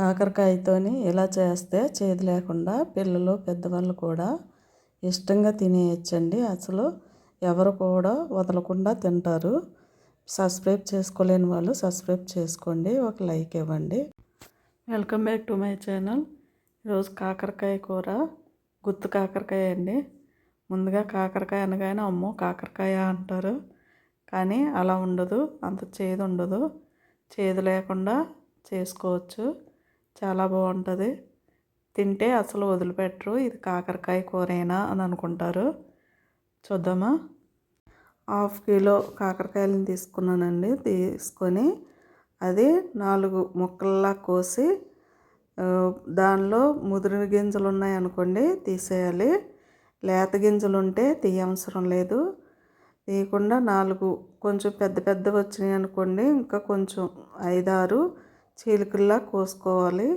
కాకరకాయతోని ఇలా చేస్తే చేదు లేకుండా పిల్లలు పెద్దవాళ్ళు కూడా ఇష్టంగా తినేయచ్చండి. అసలు ఎవరు కూడా వదలకుండా తింటారు. సబ్స్క్రైబ్ చేసుకోలేని వాళ్ళు సబ్స్క్రైబ్ చేసుకోండి. ఒక లైక్ ఇవ్వండి. Welcome back to my channel. ఈరోజు కాకరకాయ కూర గుత్తు కాకరకాయ అండి. ముందుగా కాకరకాయ అనగానే అమ్మో కాకరకాయ అంటారు. కానీ అలా ఉండదు. అంత చేదు ఉండదు. చేదు లేకుండా చేసుకోవచ్చు. చాలా బాగుంటుంది. తింటే అసలు వదిలిపెట్టరు. ఇది కాకరకాయ కూరైనా అని అనుకుంటారు. చూద్దామా? హాఫ్ కిలో కాకరకాయలను తీసుకున్నానండి. తీసుకొని అది నాలుగు ముక్కల్లా కోసి దానిలో ముదిరిన గింజలు ఉన్నాయి అనుకోండి తీసేయాలి. లేత గింజలు ఉంటే తీయవసరం లేదు. తీయకుండా నాలుగు కొంచెం పెద్ద పెద్దవి వచ్చినాయి అనుకోండి ఇంకా కొంచెం ఐదారు చీలికల్లా కోసుకోవాలి.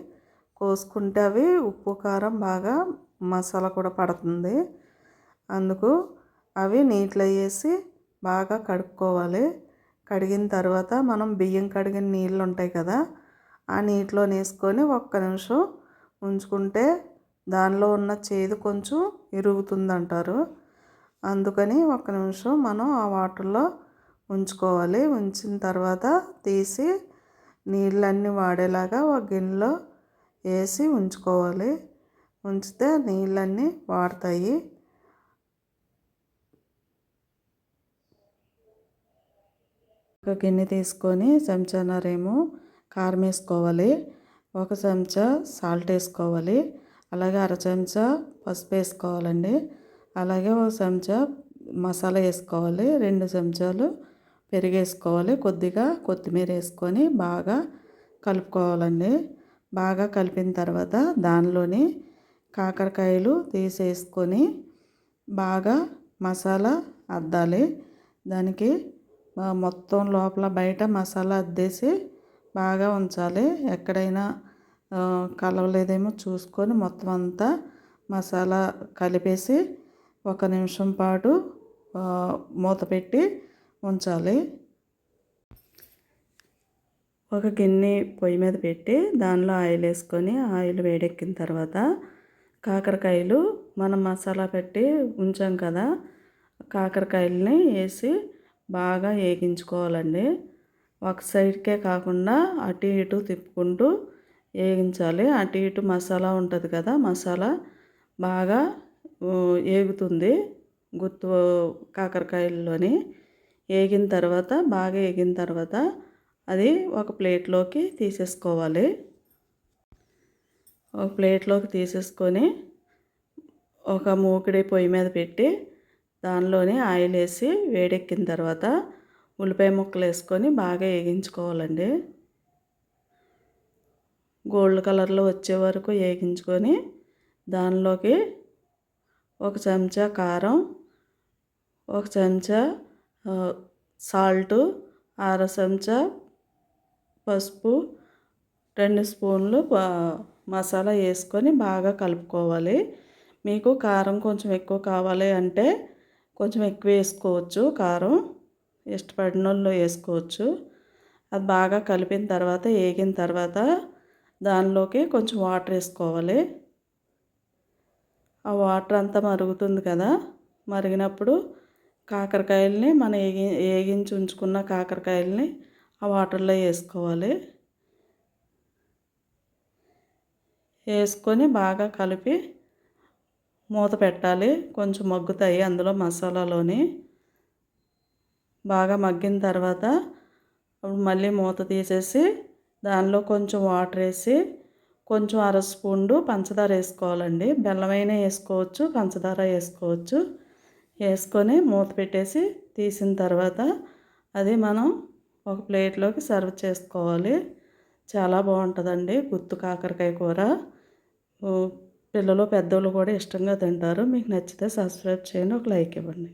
కోసుకుంటే అవి ఉప్పు కారం బాగా మసాలా కూడా పడుతుంది. అందుకు అవి నీటిలో వేసి బాగా కడుక్కోవాలి. కడిగిన తర్వాత మనం బియ్యం కడిగిన నీళ్ళు ఉంటాయి కదా ఆ నీటిలో వేసుకొని ఒక్క నిమిషం ఉంచుకుంటే దానిలో ఉన్న చేదు కొంచెం ఇరుగుతుంది అంటారు అందుకని ఒక్క నిమిషం మనం ఆ వాటర్లో ఉంచుకోవాలి. ఉంచిన తర్వాత తీసి నీళ్ళన్నీ వాడేలాగా ఒక గిన్నెలో వేసి ఉంచుకోవాలి. ఉంచితే నీళ్ళన్నీ వాడతాయి. ఒక గిన్నె తీసుకొని చెంచానరేమో కారం వేసుకోవాలి. ఒక చెంచా సాల్ట్ వేసుకోవాలి. అలాగే అర చెంచా పసుపు వేసుకోవాలండి. అలాగే ఒక చెంచా మసాలా వేసుకోవాలి. రెండు చెంచాలు పెరిగేసుకోవాలి. కొద్దిగా కొత్తిమీర వేసుకొని బాగా కలుపుకోవాలండి. బాగా కలిపిన తర్వాత దానిలోని కాకరకాయలు తీసేసుకొని బాగా మసాలా అద్దాలి. దానికి మొత్తం లోపల బయట మసాలా అద్దేసి బాగా ఉంచాలి. ఎక్కడైనా కలవలేదేమో చూసుకొని మొత్తం అంతా మసాలా కలిపేసి ఒక నిమిషం పాటు మూత పెట్టి ఉంచాలి. ఒక గిన్నె పొయ్యి మీద పెట్టి దానిలో ఆయిల్ వేసుకొని ఆయిల్ వేడెక్కిన తర్వాత కాకరకాయలు మనం మసాలా పెట్టి ఉంచాం కదా కాకరకాయలని వేసి బాగా వేగించుకోవాలండి. ఒక సైడ్కే కాకుండా అటు ఇటు తిప్పుకుంటూ వేగించాలి. అటు ఇటు మసాలా ఉంటుంది కదా మసాలా బాగా ఏగుతుంది గుత్తు కాకరకాయల్లోని. వేగిన తర్వాత బాగా వేగిన తర్వాత అది ఒక ప్లేట్లోకి తీసేసుకోవాలి. ఒక ప్లేట్లోకి తీసేసుకొని ఒక మూకిడి పొయ్యి మీద పెట్టి దానిలోనే ఆయిల్ వేసి వేడెక్కిన తర్వాత ఉల్లిపాయ ముక్కలు వేసుకొని బాగా వేగించుకోవాలండి గోల్డ్ కలర్లో వచ్చే వరకు వేగించుకొని దానిలోకి ఒక చెంచా కారం ఒక చెంచా సాల్టు అర చెంచా పసుపు రెండు స్పూన్లు మసాలా వేసుకొని బాగా కలుపుకోవాలి. మీకు కారం కొంచెం ఎక్కువ కావాలి అంటే కొంచెం ఎక్కువ వేసుకోవచ్చు. కారం ఇష్టపడిన వాళ్ళు వేసుకోవచ్చు. అది బాగా కలిపిన తర్వాత వేగిన తర్వాత దానిలోకి కొంచెం వాటర్ వేసుకోవాలి. ఆ వాటర్ అంతా మరుగుతుంది కదా? మరిగినప్పుడు కాకరకాయలని మనం ఏగి వేగించి ఉంచుకున్న కాకరకాయలని ఆ వాటర్లో వేసుకోవాలి. వేసుకొని బాగా కలిపి మూత పెట్టాలి. కొంచెం మగ్గుతాయి అందులో మసాలాలోని. బాగా మగ్గిన తర్వాత మళ్ళీ మూత తీసేసి దానిలో కొంచెం వాటర్ వేసి కొంచెం అర స్పూన్డు పంచదార వేసుకోవాలండి. బెల్లమైన వేసుకోవచ్చు పంచదార వేసుకోవచ్చు. వేసుకొని మూత పెట్టేసి తీసిన తర్వాత అది మనం ఒక ప్లేట్లోకి సర్వ్ చేసుకోవాలి. చాలా బాగుంటుందండి గుత్తు కాకరకాయ కూర. పిల్లలు పెద్దోళ్ళు కూడా ఇష్టంగా తింటారు. మీకు నచ్చితే సబ్స్క్రైబ్ చేయండి ఒక లైక్ ఇవ్వండి.